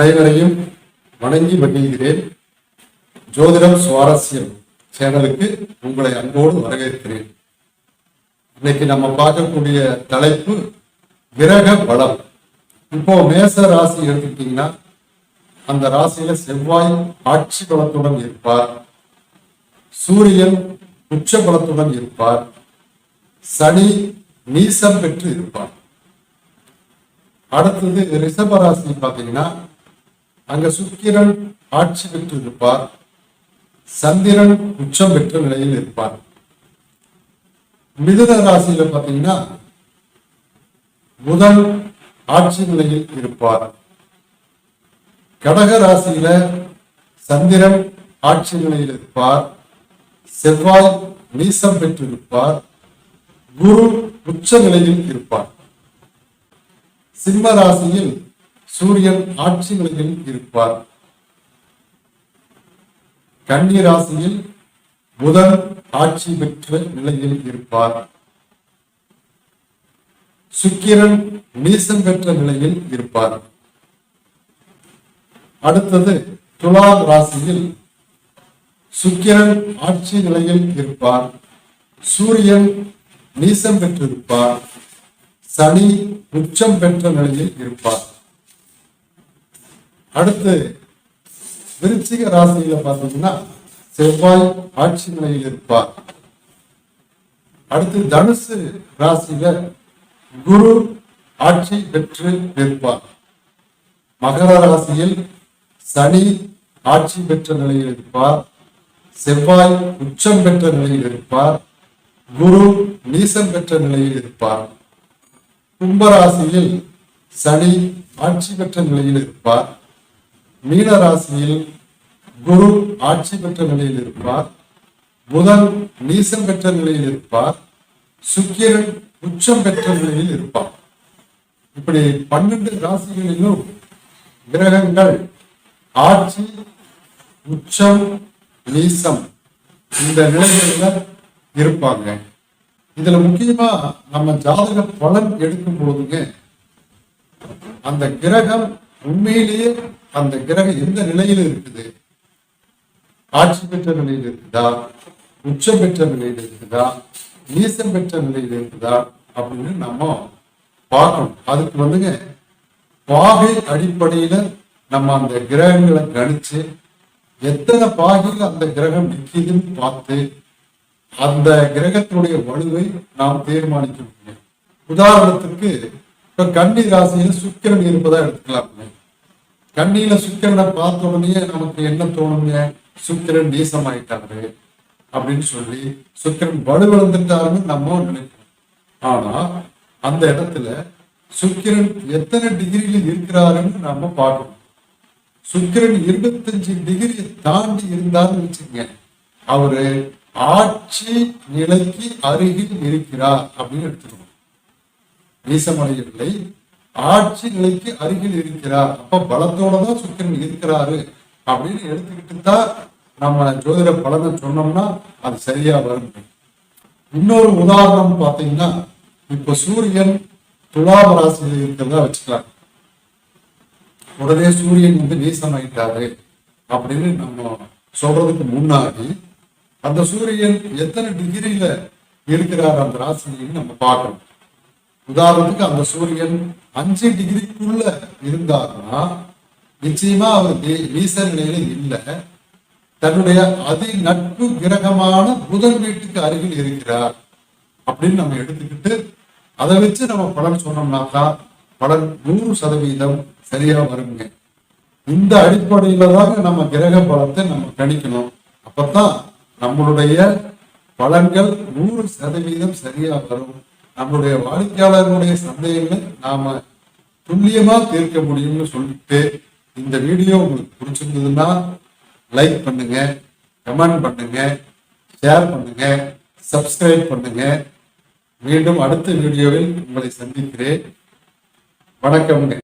அனைவரையும் வணங்கி வணங்குகிறேன் ஜோதிடம் சுவாரஸ்யம் சேனலுக்கு உங்களை அன்போடு வரவேற்கிறேன். இன்னைக்கு நம்ம பார்க்கக்கூடிய தலைப்பு கிரக பலம் இப்போ மேச ராசி எடுத்துக்கிட்டீங்கன்னா அந்த ராசியில செவ்வாய் ஆட்சி பலத்துடன் இருப்பார். சூரியன் உச்ச பலத்துடன் இருப்பார். சனி நீசம் பெற்று இருப்பார். அடுத்தது ரிஷப ராசி பார்த்தீங்கன்னா அங்க சுக்கிரன் ஆட்சி பெற்று இருப்பார் சந்திரன் உச்சம் பெற்ற நிலையில் இருப்பார். மிதுன ராசியில பாத்தீங்கன்னா புதன் ஆட்சி நிலையில் இருப்பார். கடக ராசியில சந்திரன் ஆட்சி நிலையில் இருப்பார். செவ்வாய் நீசம் பெற்றிருப்பார். குரு உச்ச நிலையில் இருப்பார். சிம்ம ராசியில் சூரியன் ஆட்சி நிலையில் இருப்பார். கன்னி ராசியில் புதன் ஆட்சி பெற்ற நிலையில் இருப்பார். சுக்கிரன் நீசம் பெற்ற நிலையில் இருப்பார். அடுத்தது துலாம் ராசியில் சுக்கிரன் ஆட்சி நிலையில் இருப்பார். சூரியன் நீசம் பெற்றிருப்பார். சனி உச்சம் பெற்ற நிலையில் இருப்பார். அடுத்து விருச்சிக ராசியில பார்த்தீங்கன்னா செவ்வாய் ஆட்சி நிலையில் இருப்பார். அடுத்து தனுசு ராசியில குரு ஆட்சி பெற்று இருப்பார் மகர ராசியில் சனி ஆட்சி பெற்ற நிலையில் இருப்பார். செவ்வாய் உச்சம் பெற்ற நிலையில் இருப்பார். குரு நீசம் பெற்ற நிலையில் இருப்பார். கும்பராசியில் சனி ஆட்சி பெற்ற நிலையில் இருப்பார். மீன ராசியில் குரு ஆட்சி பெற்ற நிலையில் இருப்பார். புதன் நீசம் பெற்ற நிலையில் இருப்பார். சுக்கிரன் உச்சம் பெற்ற நிலையில் இருப்பார். இப்படி பன்னெண்டு ராசிகளிலும் கிரகங்கள் ஆட்சி உச்சம் நீசம் இந்த நிலைகள்ல இருப்பாங்க. இதுல முக்கியமா நம்ம ஜாதக பலன் எடுக்கும் போதுங்க அந்த கிரகம் உண்மையிலேயே அந்த கிரகம் எந்த நிலையில இருக்குது? ஆட்சி பெற்ற நிலையில் இருக்குதா? உச்சம் பெற்ற நிலையில் இருக்குதா? நீசம் பெற்ற நிலையில் இருக்குதா? அப்படின்னு நம்ம பார்க்கணும். அதுக்கு வந்துங்க பாகை அடிப்படையில நம்ம அந்த கிரகங்களை கணிச்சு எத்தனை பாகையில் அந்த கிரகம் நிற்கிதுன்னு பார்த்து அந்த கிரகத்தினுடைய வலுவை நாம் தீர்மானிக்க முடியும். உதாரணத்துக்கு இப்ப கன்னி ராசியில சுக்கிரன் இருப்பதா எடுத்துக்கலாமே கண்ணியில சுக்கிரனை பார்த்த உடனே நமக்கு என்ன தோணுங்க சுக்கிரன் நீசமாயிட்டாரு அப்படின்னு சொல்லி சுக்கிரன் வலுவிழந்துட்டாருன்னு நம்ம நினைப்போம் ஆனா அந்த இடத்துல சுக்கிரன் எத்தனை டிகிரியில் இருக்கிறாருன்னு நம்ம பார்க்கணும். சுக்கிரன் இருபத்தஞ்சு டிகிரி தாண்டி இருந்தாருன்னு வச்சுங்க அவரு ஆட்சி நிலைக்கு அருகில் இருக்கிறார் அப்படின்னு எடுத்துக்கணும். நீசமடையவில்லை. ஆட்சி நிலைக்கு அருகில் இருக்கிறார். அப்ப பலத்தோட தான் சுக்கிரன் இருக்கிறாரு. அப்படின்னு எடுத்துக்கிட்டு தான் நம்ம ஜோதிட பலனை சொன்னோம்னா அது சரியா வரும் இன்னொரு உதாரணம் பார்த்தீங்கன்னா இப்ப சூரியன் துலாம ராசியில் இருக்கிறதா வச்சுக்கலாம். உடனே சூரியன் வந்து நீசம் நீசமாயிட்டாரு அப்படின்னு நம்ம சொல்றதுக்கு முன்னாடி அந்த சூரியன் எத்தனை டிகிரியில இருக்கிறார் அந்த ராசின்னு நம்ம பார்க்கணும். உதாரணத்துக்கு அந்த சூரியன் அஞ்சு டிகிரிக்குள்ள இருந்தார்னா நிச்சயமா அவர் நீ- நீச நிலையில இல்லை. தன்னுடைய அதி நட்பு கிரகமான புதன் வீட்டுக்கு அருகில் இருக்கிறார். அப்படின்னு நம்ம எடுத்துக்கிட்டு அதை வச்சு நம்ம பலன் சொன்னோம்னாக்கா பலன் நூறு சதவீதம் சரியா வருங்க. இந்த அடிப்படையில தாங்க நம்ம கிரக பலத்தை நம்ம கணிக்கணும். அப்பதான் நம்மளுடைய பலன்கள் நூறு சதவீதம் சரியா வரும். நம்மளுடைய வாடிக்கையாளர்களுடைய சந்தேகங்களை நாம துல்லியமா தீர்க்க முடியும்னு சொல்லிட்டு இந்த வீடியோ உங்களுக்கு பிடிச்சிருந்ததுன்னா லைக் பண்ணுங்க கமெண்ட் பண்ணுங்க ஷேர் பண்ணுங்க சப்ஸ்கிரைப் பண்ணுங்க. மீண்டும் அடுத்த வீடியோவில் உங்களை சந்திக்கிறேன். வணக்கம்ங்க.